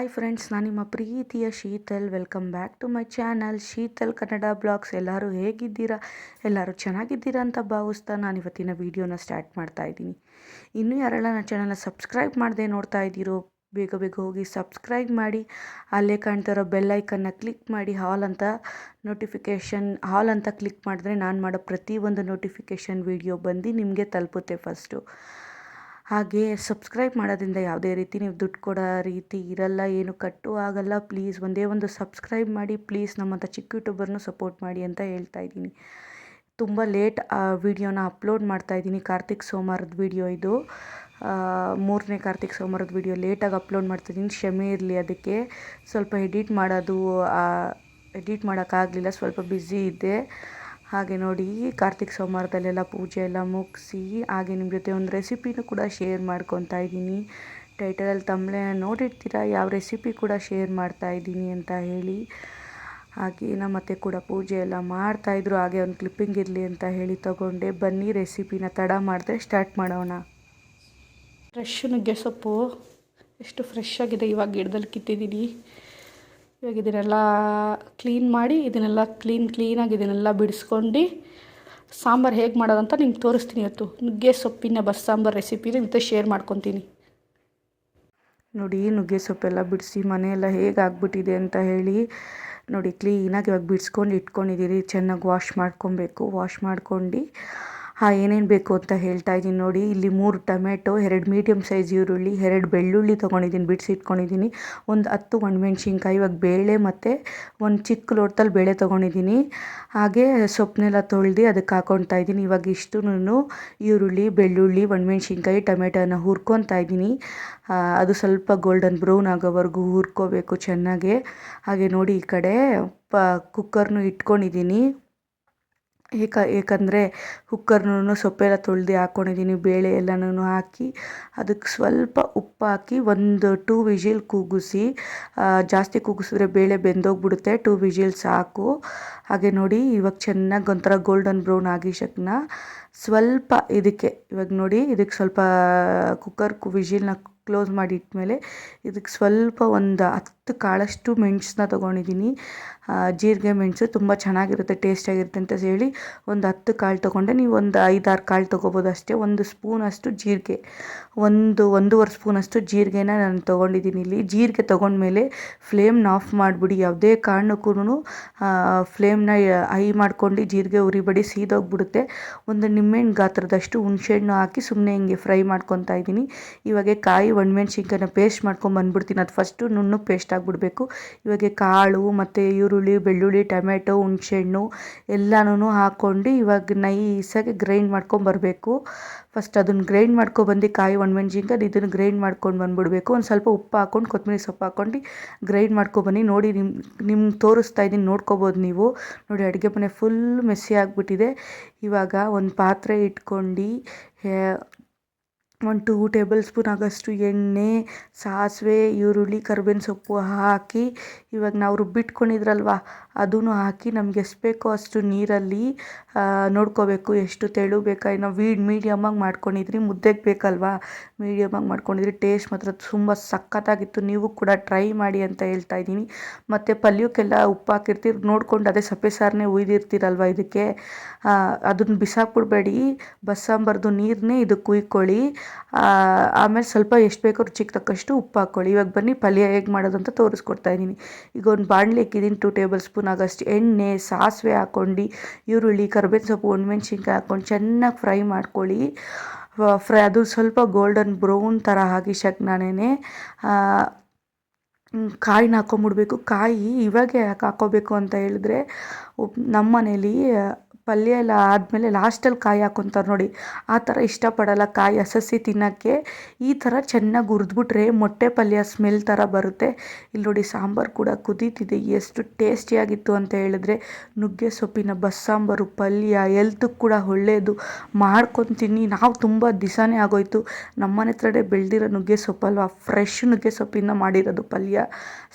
Hi friends ನಾನು ನಿಮ್ಮ ಪ್ರೀತಿಯ Sheetal. Welcome back to my channel Sheetal Kannada blogs. ಎಲ್ಲರೂ ಹೇಗಿದ್ದೀರಾ? ಎಲ್ಲರೂ ಚೆನ್ನಾಗಿದ್ದೀರಾ ಅಂತ ಭಾವಿಸ್ತಾ ನಾನು ಇವತ್ತಿನ ವೀಡಿಯೋನ ಸ್ಟಾರ್ಟ್ ಮಾಡ್ತಾ ಇದ್ದೀನಿ. ಇನ್ನೂ ಯಾರೆಲ್ಲ ನನ್ನ ಚಾನಲ್ನ ಸಬ್ಸ್ಕ್ರೈಬ್ ಮಾಡದೆ ನೋಡ್ತಾ ಇದ್ದೀರೋ, ಬೇಗ ಬೇಗ ಹೋಗಿ ಸಬ್ಸ್ಕ್ರೈಬ್ ಮಾಡಿ. ಅಲ್ಲೇ ಕಾಣ್ತಿರೋ ಬೆಲ್ ಐಕನ್ನ ಕ್ಲಿಕ್ ಮಾಡಿ. ಹಾಲ್ ಅಂತ ನೋಟಿಫಿಕೇಷನ್ ಹಾಲ್ ಅಂತ ಕ್ಲಿಕ್ ಮಾಡಿದ್ರೆ ನಾನು ಮಾಡೋ ಪ್ರತಿಯೊಂದು ನೋಟಿಫಿಕೇಷನ್ ವೀಡಿಯೋ ಬಂದು ನಿಮಗೆ ತಲುಪುತ್ತೆ ಫಸ್ಟು ಹಾಗೆ ಸಬ್ಸ್ಕ್ರೈಬ್ ಮಾಡೋದ್ರಿಂದ ಯಾವುದೇ ರೀತಿ ನೀವು ದುಡ್ಡು ಕೊಡೋ ರೀತಿ ಇರಲ್ಲ, ಏನು ಕಟ್ಟು ಆಗಲ್ಲ ಪ್ಲೀಸ್ ಒಂದೇ ಒಂದು ಸಬ್ಸ್ಕ್ರೈಬ್ ಮಾಡಿ ಪ್ಲೀಸ್ ನಮ್ಮಂಥ ಚಿಕ್ಕ ಯೂಟ್ಯೂಬರ್ನು ಸಪೋರ್ಟ್ ಮಾಡಿ ಅಂತ ಹೇಳ್ತಾ ಇದ್ದೀನಿ. ತುಂಬ ಲೇಟ್ ಆ ವಿಡಿಯೋನ ಅಪ್ಲೋಡ್ ಮಾಡ್ತಾ ಇದ್ದೀನಿ. ಕಾರ್ತಿಕ್ ಸೋಮವಾರದ ವಿಡಿಯೋ ಇದು. ಮೂರನೇ ಕಾರ್ತಿಕ್ ಸೋಮವಾರದ ವಿಡಿಯೋ ಲೇಟಾಗಿ ಅಪ್ಲೋಡ್ ಮಾಡ್ತಿದ್ದೀನಿ ಕ್ಷಮೆ ಇರಲಿ ಅದಕ್ಕೆ. ಸ್ವಲ್ಪ ಎಡಿಟ್ ಮಾಡೋದು ಎಡಿಟ್ ಮಾಡೋಕ್ಕಾಗಲಿಲ್ಲ. ಸ್ವಲ್ಪ ಬ್ಯುಸಿ ಇದ್ದೆ. ಹಾಗೆ ನೋಡಿ ಕಾರ್ತಿಕ್ ಸೋಮವಾರದಲ್ಲೆಲ್ಲ ಪೂಜೆ ಎಲ್ಲ ಮುಗಿಸಿ, ಹಾಗೆ ನಿಮ್ಮ ಜೊತೆ ಒಂದು ರೆಸಿಪಿನೂ ಕೂಡ ಶೇರ್ ಮಾಡ್ಕೊತಾ ಇದ್ದೀನಿ. ಟೈಟಲಲ್ಲಿ ತಮ್ಮಳೆ ನೋಡಿರ್ತೀರ? ಯಾವ ರೆಸಿಪಿ ಕೂಡ ಶೇರ್ ಮಾಡ್ತಾ ಇದ್ದೀನಿ ಅಂತ ಹೇಳಿ. ಹಾಗೆ ನಮ್ಮ ಅತ್ತೆ ಕೂಡ ಪೂಜೆ ಎಲ್ಲ ಮಾಡ್ತಾಯಿದ್ರು ಹಾಗೆ ಒಂದು ಕ್ಲಿಪ್ಪಿಂಗ್ ಇರಲಿ ಅಂತ ಹೇಳಿ ತಗೊಂಡೆ. ಬನ್ನಿ ರೆಸಿಪಿನ ತಡ ಮಾಡಿದ್ರೆ ಸ್ಟಾರ್ಟ್ ಮಾಡೋಣ. ಫ್ರೆಶ್ ನುಗ್ಗೆ ಸೊಪ್ಪು. ಎಷ್ಟು ಫ್ರೆಶ್ ಆಗಿದೆ ಇವಾಗ ಗಿಡದಲ್ಲಿ ಕಿತ್ತಿದ್ದೀನಿ. ಇವಾಗ ಇದನ್ನೆಲ್ಲ ಕ್ಲೀನ್ ಮಾಡಿ, ಇದನ್ನೆಲ್ಲ ಕ್ಲೀನ್ ಕ್ಲೀನಾಗಿ ಇದನ್ನೆಲ್ಲ ಬಿಡಿಸ್ಕೊಂಡು ಸಾಂಬಾರು ಹೇಗೆ ಮಾಡೋದಂತ ನಿಮ್ಗೆ ತೋರಿಸ್ತೀನಿ ಇವತ್ತು. ನುಗ್ಗೆ ಸೊಪ್ಪಿನ ಬಸ್ಸಾಂಬಾರು ರೆಸಿಪಿನ ಇವತ್ತು ಶೇರ್ ಮಾಡ್ಕೊತೀನಿ. ನೋಡಿ, ನುಗ್ಗೆ ಸೊಪ್ಪೆಲ್ಲ ಬಿಡಿಸಿ, ಮನೆಯೆಲ್ಲ ಹೇಗೆ ಆಗ್ಬಿಟ್ಟಿದೆ ಅಂತ ಹೇಳಿ. ನೋಡಿ ಕ್ಲೀನಾಗಿ ಇವಾಗ ಬಿಡಿಸ್ಕೊಂಡು ಇಟ್ಕೊಂಡಿದ್ದೀರಿ ಚೆನ್ನಾಗಿ ವಾಶ್ ಮಾಡ್ಕೊಬೇಕು. ವಾಶ್ ಮಾಡ್ಕೊಂಡು ಹಾಂ, ಏನೇನು ಬೇಕು ಅಂತ ಹೇಳ್ತಾ ಇದ್ದೀನಿ ನೋಡಿ. ಇಲ್ಲಿ ಮೂರು ಟೊಮೆಟೊ, ಎರಡು ಮೀಡಿಯಮ್ ಸೈಜ್ ಈರುಳ್ಳಿ, ಎರಡು ಬೆಳ್ಳುಳ್ಳಿ ತೊಗೊಂಡಿದ್ದೀನಿ, ಬಿಡಿಸಿ ಇಟ್ಕೊಂಡಿದ್ದೀನಿ. ಒಂದು ಹತ್ತು ಒಣಮೆಣ್ಸಿನ್ಕಾಯಿ, ಇವಾಗ ಬೇಳೆ ಮತ್ತು ಒಂದು ಚಿಕ್ಕ ಲೋಟದಲ್ಲಿ ಬೇಳೆ ತೊಗೊಂಡಿದ್ದೀನಿ. ಹಾಗೆ ಸೊಪ್ಪನ್ನೆಲ್ಲ ತೊಳ್ದು ಅದಕ್ಕೆ ಹಾಕೊತಾ ಇದ್ದೀನಿ. ಇವಾಗ ಇಷ್ಟು ಈರುಳ್ಳಿ, ಬೆಳ್ಳುಳ್ಳಿ, ಒಣಮೆಣ್ಸಿನ್ಕಾಯಿ, ಟೊಮೆಟೊನ ಹುರ್ಕೊತಾ ಇದ್ದೀನಿ. ಅದು ಸ್ವಲ್ಪ ಗೋಲ್ಡನ್ ಬ್ರೌನ್ ಆಗೋವರೆಗೂ ಹುರ್ಕೋಬೇಕು ಚೆನ್ನಾಗೆ. ಹಾಗೆ ನೋಡಿ ಈ ಕಡೆ ಪ ಕುಕ್ಕರ್ನು ಇಟ್ಕೊಂಡಿದ್ದೀನಿ. ಏಕ, ಏಕೆಂದರೆ ಕುಕ್ಕರ್ನೂ ಸೊಪ್ಪೆಲ್ಲ ತೊಳ್ದು ಹಾಕ್ಕೊಂಡಿದ್ದೀನಿ ಬೇಳೆ ಎಲ್ಲನೂ ಹಾಕಿ ಅದಕ್ಕೆ ಸ್ವಲ್ಪ ಉಪ್ಪು ಹಾಕಿ ಒಂದು ಟೂ ವಿಜಿಲ್ ಕೂಗಿಸಿ ಜಾಸ್ತಿ ಕೂಗಿಸಿದ್ರೆ ಬೇಳೆ ಬೆಂದೋಗ್ಬಿಡುತ್ತೆ, ಟೂ ವಿಜಿಲ್ ಸಾಕು. ಹಾಗೆ ನೋಡಿ, ಇವಾಗ ಚೆನ್ನಾಗಿ ಒಂಥರ ಗೋಲ್ಡನ್ ಬ್ರೌನ್ ಆಗಿಶಕ್ನ ಸ್ವಲ್ಪ ಇದಕ್ಕೆ, ಇವಾಗ ನೋಡಿ, ಇದಕ್ಕೆ ಸ್ವಲ್ಪ ಕುಕ್ಕರ್ ವಿಜಿಲ್ನ ಕ್ಲೋಸ್ ಮಾಡಿ ಇಟ್ಮೇಲೆ ಇದಕ್ಕೆ ಸ್ವಲ್ಪ ಒಂದು ಹತ್ತು ಕಾಳಷ್ಟು ಮೆಣಸನ್ನ ತೊಗೊಂಡಿದ್ದೀನಿ. ಜೀರಿಗೆ ಮೆಣಸು ತುಂಬ ಚೆನ್ನಾಗಿರುತ್ತೆ ಟೇಸ್ಟಾಗಿರುತ್ತೆ ಅಂತ ಹೇಳಿ ಒಂದು ಹತ್ತು ಕಾಳು ತೊಗೊಂಡೆ. ನೀವು ಒಂದು ಐದಾರು ಕಾಳು ತೊಗೋಬೋದು ಅಷ್ಟೇ. ಒಂದು ಸ್ಪೂನಷ್ಟು ಜೀರಿಗೆ, ಒಂದು ಒಂದೂವರೆ ಸ್ಪೂನಷ್ಟು ಜೀರಿಗೆನ ನಾನು ತೊಗೊಂಡಿದ್ದೀನಿ ಇಲ್ಲಿ. ಜೀರಿಗೆ ತೊಗೊಂಡ್ಮೇಲೆ ಫ್ಲೇಮ್ನ ಆಫ್ ಮಾಡಿಬಿಡಿ. ಯಾವುದೇ ಕಾರಣಕ್ಕೂ ಫ್ಲೇಮ್ನ ಹೈ ಮಾಡ್ಕೊಂಡು ಜೀರಿಗೆ ಉರಿಬಡಿ, ಸೀದೋಗ್ಬಿಡುತ್ತೆ. ಒಂದು ನಿಂಬೆಹಣ್ಣು ಗಾತ್ರದಷ್ಟು ಹುಣಸೆಹಣ್ಣು ಹಾಕಿ ಸುಮ್ಮನೆ ಹಿಂಗೆ ಫ್ರೈ ಮಾಡ್ಕೊತಾ ಇದ್ದೀನಿ. ಇವಾಗ ಕಾಯಿ ಒಣಮೆಣ್ಸಿನ್ಕಾಯಿನ ಪೇಸ್ಟ್ ಮಾಡ್ಕೊಂಡು ಬಂದ್ಬಿಡ್ತೀನಿ. ಅದು ಫಸ್ಟು ನುಣ್ಣು ಪೇಸ್ಟ್ ಆಗಿಬಿಡ್ಬೇಕು. ಇವಾಗ ಕಾಳು ಮತ್ತು ಈರುಳ್ಳಿ, ಬೆಳ್ಳುಳ್ಳಿ ಟೊಮೆಟೊ ಹುಣಸೆಹಣ್ಣು ಎಲ್ಲನೂ ಹಾಕ್ಕೊಂಡು ಇವಾಗ ನೈಸಾಗಿ ಗ್ರೈಂಡ್ ಮಾಡ್ಕೊಂಬರಬೇಕು ಫಸ್ಟ್ ಅದನ್ನು ಗ್ರೈಂಡ್ ಮಾಡ್ಕೊಬಂದು ಕಾಯಿ ಒಣಮೆಣ್ಸಿನ್ಕಾಯಿ ಇದನ್ನು ಗ್ರೈಂಡ್ ಮಾಡ್ಕೊಂಡು ಬಂದುಬಿಡ್ಬೇಕು. ಒಂದು ಸ್ವಲ್ಪ ಉಪ್ಪು ಹಾಕ್ಕೊಂಡು ಕೊತ್ತಂಬರಿ ಸೊಪ್ಪು ಹಾಕ್ಕೊಂಡು ಗ್ರೈಂಡ್ ಮಾಡ್ಕೊಬನ್ನಿ ನೋಡಿ ನಿಮ್ಮ ನಿಮ್ಗೆ ತೋರಿಸ್ತಾ ಇದ್ದೀನಿ ನೋಡ್ಕೋಬೋದು ನೀವು. ನೋಡಿ ಅಡುಗೆ ಮನೆ ಫುಲ್ ಮೆಸ್ಸಿ ಆಗಿಬಿಟ್ಟಿದೆ. ಇವಾಗ ಒಂದು ಪಾತ್ರೆ ಇಟ್ಕೊಂಡು ಒಂದು ಟೂ ಟೇಬಲ್ ಸ್ಪೂನ್ ಆಗೋಷ್ಟು ಎಣ್ಣೆ, ಸಾಸಿವೆ, ಈರುಳ್ಳಿ, ಕರ್ಬೇವಿನ ಸೊಪ್ಪು ಹಾಕಿ ಇವಾಗ ನಾವು ರುಬ್ಬಿಟ್ಕೊಂಡಿದ್ರಲ್ವ ಅದನ್ನು ಹಾಕಿ ನಮ್ಗೆ ಎಷ್ಟು ಬೇಕೋ ಅಷ್ಟು ನೀರಲ್ಲಿ ನೋಡ್ಕೋಬೇಕು ಎಷ್ಟು ತೆಳು ಬೇಕಾ ಏನೋ ವೀಡ್ ಮೀಡಿಯಮ್ಮಾಗಿ ಮಾಡ್ಕೊಂಡಿದ್ರಿ, ಮುದ್ದೆಗೆ ಬೇಕಲ್ವಾ? ಮೀಡಿಯಮ್ಮಾಗಿ ಮಾಡ್ಕೊಂಡಿದ್ರಿ ಟೇಸ್ಟ್ ಮಾತ್ರ ತುಂಬ ಸಖತ್ತಾಗಿತ್ತು. ನೀವು ಕೂಡ ಟ್ರೈ ಮಾಡಿ ಅಂತ ಹೇಳ್ತಾ ಇದ್ದೀನಿ. ಮತ್ತು ಪಲ್ಯಕ್ಕೆಲ್ಲ ಉಪ್ಪು ಹಾಕಿರ್ತೀರಿ, ನೋಡ್ಕೊಂಡು ಅದೇ ಸಪ್ಪೆ ಸಾರನ್ನೇ ಉಯ್ದಿರ್ತೀರಲ್ವ ಇದಕ್ಕೆ? ಅದನ್ನು ಬಿಸಾಕ್ಬಿಡ್ಬೇಡಿ. ಬಸ್ಸಾಂಬಾರ್ದು ನೀರನ್ನೇ ಇದಕ್ಕೆ ಕುಯ್ಕೊಳ್ಳಿ ಆಮೇಲೆ ಸ್ವಲ್ಪ ಎಷ್ಟು ಬೇಕೋ ರುಚಿಗೆ ತಕ್ಕಷ್ಟು ಉಪ್ಪು ಹಾಕ್ಕೊಳ್ಳಿ. ಇವಾಗ ಬನ್ನಿ, ಪಲ್ಯ ಹೇಗೆ ಮಾಡೋದು ಅಂತ ತೋರಿಸ್ಕೊಡ್ತಾ ಇದ್ದೀನಿ. ಈಗ ಒಂದು ಬಾಣಲೆ ಇಕ್ಕಿದ್ದೀನಿ ಟೂ ಟೇಬಲ್ ಸ್ಪೂನ್ ಆಗೋಷ್ಟು ಎಣ್ಣೆ, ಸಾಸಿವೆ ಹಾಕ್ಕೊಂಡು, ಈರುಳ್ಳಿ, ಕರ್ಬೇವಿನ ಸೊಪ್ಪು, ಒಣಮೆಣ್ಸಿನ್ಕಾಯಿ ಹಾಕ್ಕೊಂಡು ಚೆನ್ನಾಗಿ ಫ್ರೈ ಮಾಡ್ಕೊಳ್ಳಿ. ಫ್ರೈ, ಅದು ಸ್ವಲ್ಪ ಗೋಲ್ಡನ್ ಬ್ರೌನ್ ಥರ ಆಗಿ ಶಕ್ನಾನೇ ಕಾಯಿನ ಹಾಕ್ಕೊಂಬಿಡ್ಬೇಕು ಕಾಯಿ ಇವಾಗೆ ಯಾಕೆ ಹಾಕೋಬೇಕು ಅಂತ ಹೇಳಿದ್ರೆ ನಮ್ಮ ಮನೇಲಿ ಪಲ್ಯ ಎಲ್ಲ ಆದಮೇಲೆ ಲಾಸ್ಟಲ್ಲಿ ಕಾಯಿ ಹಾಕೊತಾರೆ ನೋಡಿ. ಆ ಥರ ಇಷ್ಟಪಡಲ್ಲ ಕಾಯಿ ಹಸಸಿ ತಿನ್ನೋಕ್ಕೆ. ಈ ಥರ ಚೆನ್ನಾಗಿ ಹುರಿದ್ಬಿಟ್ರೆ ಮೊಟ್ಟೆ ಪಲ್ಯ ಸ್ಮೆಲ್ ಥರ ಬರುತ್ತೆ. ಇಲ್ಲಿ ನೋಡಿ ಸಾಂಬಾರು ಕೂಡ ಕುದೀತಿದೆ. ಎಷ್ಟು ಟೇಸ್ಟಿಯಾಗಿತ್ತು ಅಂತ ಹೇಳಿದ್ರೆ ನುಗ್ಗೆ ಸೊಪ್ಪಿನ ಬಸ್ಸಾಂಬಾರು, ಪಲ್ಯ ಎಲ್ತಿಗೆ ಕೂಡ ಒಳ್ಳೆಯದು ಮಾಡ್ಕೊತೀನಿ ನಾವು ತುಂಬ ದಿವಸನೇ ಆಗೋಯ್ತು. ನಮ್ಮನೆ ಹತ್ರನೇ ಬೆಳೆದಿರೋ ನುಗ್ಗೆ ಸೊಪ್ಪಲ್ವ ಫ್ರೆಶ್ ನುಗ್ಗೆ ಸೊಪ್ಪಿಂದ ಮಾಡಿರೋದು ಪಲ್ಯ,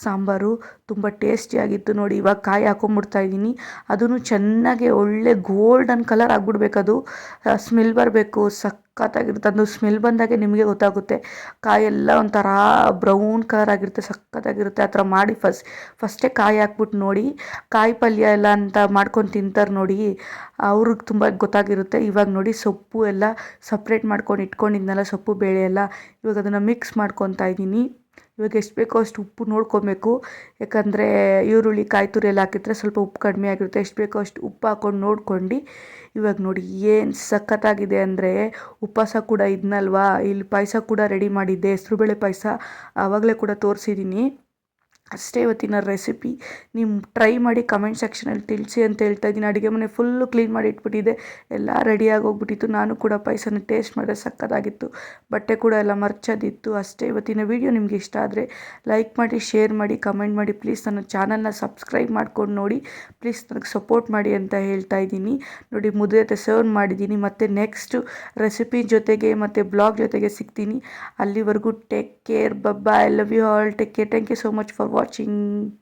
ಸಾಂಬಾರು. ತುಂಬ ಟೇಸ್ಟಿಯಾಗಿತ್ತು ನೋಡಿ. ಇವಾಗ ಕಾಯಿ ಹಾಕೊಂಬಿಡ್ತಾ ಇದ್ದೀನಿ. ಅದನ್ನು ಚೆನ್ನಾಗೆ ಒಳ್ಳೆ ಗೋಲ್ಡನ್ ಕಲರ್ ಆಗಿಬಿಡ್ಬೇಕು ಅದು. ಸ್ಮೆಲ್ ಬರಬೇಕು, ಸಖತ್ತಾಗಿರುತ್ತೆ. ಅದು ಸ್ಮೆಲ್ ಬಂದಾಗೆ ನಿಮಗೆ ಗೊತ್ತಾಗುತ್ತೆ. ಕಾಯೆಲ್ಲ ಒಂಥರ ಬ್ರೌನ್ ಕಲರ್ ಆಗಿರುತ್ತೆ, ಸಖತ್ತಾಗಿರುತ್ತೆ. ಆ ಥರ ಮಾಡಿ ಫಸ್ಟ್ ಫಸ್ಟೇ ಕಾಯಿ ಹಾಕ್ಬಿಟ್ಟು ನೋಡಿ. ಕಾಯಿ ಪಲ್ಯ ಎಲ್ಲ ಅಂತ ಮಾಡ್ಕೊಂಡು ತಿಂತಾರೆ ನೋಡಿ. ಅವ್ರಿಗೆ ತುಂಬ ಗೊತ್ತಾಗಿರುತ್ತೆ. ಇವಾಗ ನೋಡಿ ಸೊಪ್ಪು ಎಲ್ಲ ಸಪ್ರೇಟ್ ಮಾಡ್ಕೊಂಡು ಇಟ್ಕೊಂಡಿದ್ನಲ್ಲ, ಸೊಪ್ಪು, ಬೇಳೆ ಎಲ್ಲ. ಇವಾಗ ಅದನ್ನು ಮಿಕ್ಸ್ ಮಾಡ್ಕೊತಾ ಇದ್ದೀನಿ. ಇವಾಗ ಎಷ್ಟು ಬೇಕೋ ಅಷ್ಟು ಉಪ್ಪು ನೋಡ್ಕೊಬೇಕು. ಯಾಕಂದರೆ ಈರುಳ್ಳಿ ಕಾಯಿ ತುರಿ ಎಲ್ಲ ಹಾಕಿದ್ರೆ ಸ್ವಲ್ಪ ಉಪ್ಪು ಕಡಿಮೆ ಆಗಿರುತ್ತೆ. ಎಷ್ಟು ಬೇಕೋ ಅಷ್ಟು ಉಪ್ಪು ಹಾಕ್ಕೊಂಡು ನೋಡ್ಕೊಂಡು ಇವಾಗ ನೋಡಿ ಏನು ಸಖತ್ತಾಗಿದೆ ಅಂದರೆ ಉಪವಾಸ ಕೂಡ ಇದ್ನಲ್ವಾ? ಇಲ್ಲಿ ಪಾಯಸ ಕೂಡ ರೆಡಿ ಮಾಡಿದ್ದೆ. ಹೆಸ್ರುಬೇಳೆ ಪಾಯಸ ಆವಾಗಲೇ ಕೂಡ ತೋರಿಸಿದ್ದೀನಿ ಅಷ್ಟೇ ಇವತ್ತಿನ ರೆಸಿಪಿ ನೀವು ಟ್ರೈ ಮಾಡಿ ಕಮೆಂಟ್ ಸೆಕ್ಷನಲ್ಲಿ ತಿಳಿಸಿ ಅಂತ ಹೇಳ್ತಾ ಇದ್ದೀನಿ. ಅಡುಗೆ ಮನೆ ಫುಲ್ಲು ಕ್ಲೀನ್ ಮಾಡಿ ಇಟ್ಬಿಟ್ಟಿದೆ. ಎಲ್ಲ ರೆಡಿಯಾಗಿ ಹೋಗ್ಬಿಟ್ಟಿತ್ತು. ನಾನು ಕೂಡ ಪಾಯಸನ ಟೇಸ್ಟ್ ಮಾಡಿದ್ರೆ ಸಕ್ಕತ್ತಾಗಿತ್ತು. ಬಟ್ಟೆ ಕೂಡ ಎಲ್ಲ ಮರ್ಚೋದಿತ್ತು. ಅಷ್ಟೇ ಇವತ್ತಿನ ವೀಡಿಯೋ ನಿಮಗೆ ಇಷ್ಟ ಆದರೆ ಲೈಕ್ ಮಾಡಿ ಶೇರ್ ಮಾಡಿ ಕಮೆಂಟ್ ಮಾಡಿ. ಪ್ಲೀಸ್ ನನ್ನ ಚಾನಲ್ನ ಸಬ್ಸ್ಕ್ರೈಬ್ ಮಾಡ್ಕೊಂಡು ನೋಡಿ. ಪ್ಲೀಸ್ ನನಗೆ ಸಪೋರ್ಟ್ ಮಾಡಿ ಅಂತ ಹೇಳ್ತಾ ಇದ್ದೀನಿ. ನೋಡಿ ಮುದ್ದೆ ಸರ್ವ್ ಮಾಡಿದ್ದೀನಿ. ಮತ್ತು ನೆಕ್ಸ್ಟು ರೆಸಿಪಿ ಜೊತೆಗೆ ಮತ್ತು ಬ್ಲಾಗ್ ಜೊತೆಗೆ ಸಿಗ್ತೀನಿ. ಅಲ್ಲಿವರೆಗೂ take care ಬಬ್ಬಾ I love you all take care thank you so much for watching.